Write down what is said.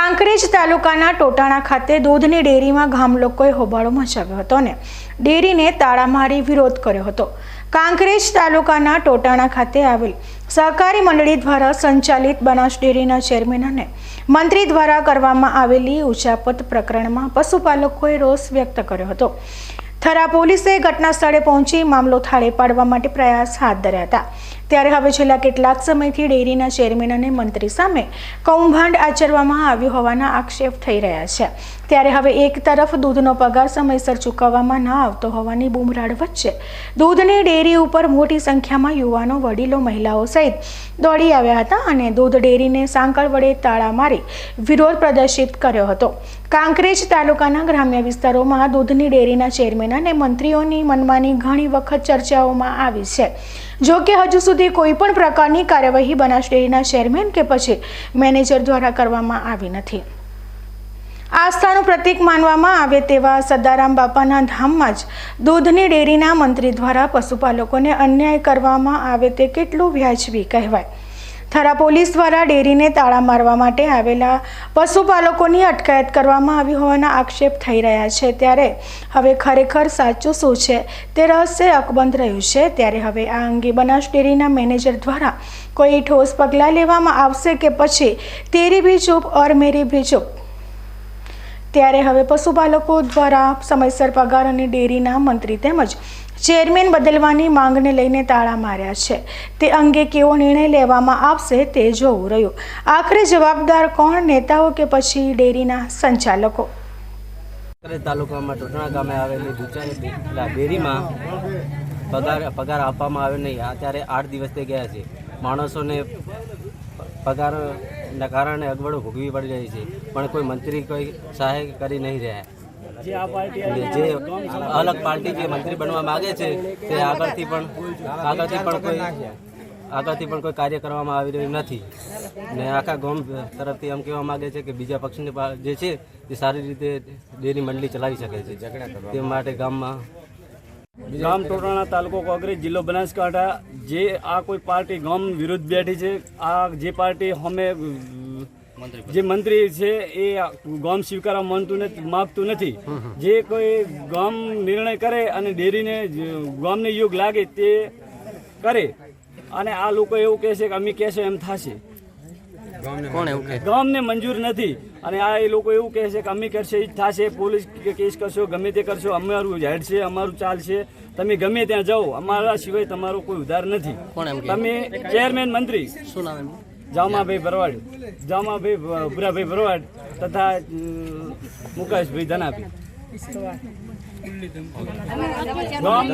કાંકરેજ તાલુકાના ટોટાણા ખાતે દૂધની ડેરીમાં ગામ લોકોએ હોબાળો મચાવ્યો હતો ને ડેરીને તાળા મારી વિરોધ કર્યો હતો. કાંકરેજ તાલુકાના ટોટાણા ખાતે આવેલ સહકારી મંડળી દ્વારા સંચાલિત બનાસ ડેરીના ચેરમેન અને મંત્રી દ્વારા કરવામાં આવેલી ઉચાપત પ્રકરણમાં પશુપાલકોએ રોષ વ્યક્ત કર્યો હતો. થરા પોલીસે ઘટના સ્થળે પહોંચી મામલો થાળે પાડવા માટે પ્રયાસ હાથ ધર્યા હતા. ત્યારે હવે છેલ્લા કેટલાક સમયથી ડેરીના ચેરમેન અને મંત્રી સામે કૌભાંડ આચરવામાં આવ્યું હોવાના આક્ષેપ થઈ રહ્યા છે. ત્યારે હવે એક તરફ દૂધનો પગાર સમયસર ચૂકવવામાં ન આવતો હોવાની બૂમરાડ વચ્ચે દૂધની ડેરી ઉપર મોટી સંખ્યામાં યુવાનો, વડીલો, મહિલાઓ સહિત દોડી આવ્યા હતા અને દૂધ ડેરીને સાંકળ વડે તાળા મારી વિરોધ પ્રદર્શિત કર્યો હતો. કાંકરેજ તાલુકાના ગ્રામ્ય વિસ્તારોમાં દૂધની ડેરીના ચેરમેન અને મંત્રીઓની મનમાની ઘણી વખત ચર્ચાઓમાં આવી છે. જો કે હજુ સુધી કોઈ પણ પ્રકારની કાર્યવાહી બનાસ ડેરીના ચેરમેન કે પછી મેનેજર દ્વારા કરવામાં આવી નથી. આસ્થાનું પ્રતીક માનવામાં આવે તેવા સદારામ બાપાના ધામમાં જ દૂધની ડેરીના મંત્રી દ્વારા પશુપાલકોને અન્યાય કરવામાં આવે તે કેટલું વ્યાજબી કહેવાય. થરા પોલીસ દ્વારા ડેરીને તાળા મારવા માટે આવેલા પશુપાલકોની અટકાયત કરવામાં આવી હોવાના આક્ષેપ થઈ રહ્યા છે. ત્યારે હવે ખરેખર સાચું શું છે તે રહસ્ય અકબંધ રહ્યું છે. ત્યારે હવે આ અંગે બનાસ ડેરીના મેનેજર દ્વારા કોઈ ઠોસ પગલાં લેવામાં આવશે કે પછી તેરી ભી ચૂપ ઓર મેરી ભી ચૂપ? ત્યારે હવે પશુપાલકો દ્વારા સમયસર પગાર અને ડેરીના મંત્રી તેમજ ચેરમેન બદલવાની માંગને લઈને તાળા માર્યા છે. તે અંગે કેવો નિર્ણય લેવામાં આવશે તે જોવું રહ્યું. આખરે જવાબદાર કોણ, નેતાઓ કે પછી ડેરીના સંચાલકો? તાલુકામાં ટોટણા ગામે આવેલી ડેરીમાં પગાર પગાર આપવામાં આવ્યો નહીં. અત્યારે આઠ દિવસ ગયા છે. માણસોને પગારના કારણે અગવડો ભોગવી પડી રહી છે. પણ કોઈ મંત્રી કોઈ સહાય કરી નહીં રહ્યા. જે અલગ પાર્ટી જે મંત્રી બનવા માંગે છે તે આગળથી પણ આગળથી પણ કોઈ આગળથી પણ કોઈ કાર્ય કરવામાં આવી રહ્યું નથી. ને આખા ગામ તરફથી એમ કહેવા માંગે છે કે બીજા પક્ષની જે છે તે સારી રીતે ડેરી મંડળી ચલાવી શકે છે. તે માટે ગામમાં ગામ ટોટાણા તાલુકો કોંગ્રેસ જિલ્લો બનાસકાંઠા જે આ કોઈ પાર્ટી ગમ વિરુદ્ધ બેઠી છે આ જે પાર્ટી અમે જે મંત્રી છે એ ગામ સ્વીકારવા માનતું નથી માગતું નથી. જે કોઈ ગામ નિર્ણય કરે અને ડેરીને ગામને યોગ લાગે તે કરે. અને આ લોકો એવું કહે છે કે અમે કહેશો એમ થશે. ગામને મંજૂર નથી. અને આ એ લોકો એવું કહે છે કે અમે કરશે એ જ થશે પોલીસ કે કેસ કરશો ગમે તે કરશો અમારું હેડ છે અમારું ચાલશે. તમે ગમે ત્યાં જાઓ અમારા સિવાય તમારો કોઈ ઉધાર નથી. તમે ચેરમેન મંત્રી. શું નામ જામાભાઈ ભરવાડ. જામાભાઈ ભુરાભાઈ ભરવાડ તથા મુકેશભાઈ ધનાભી ગામ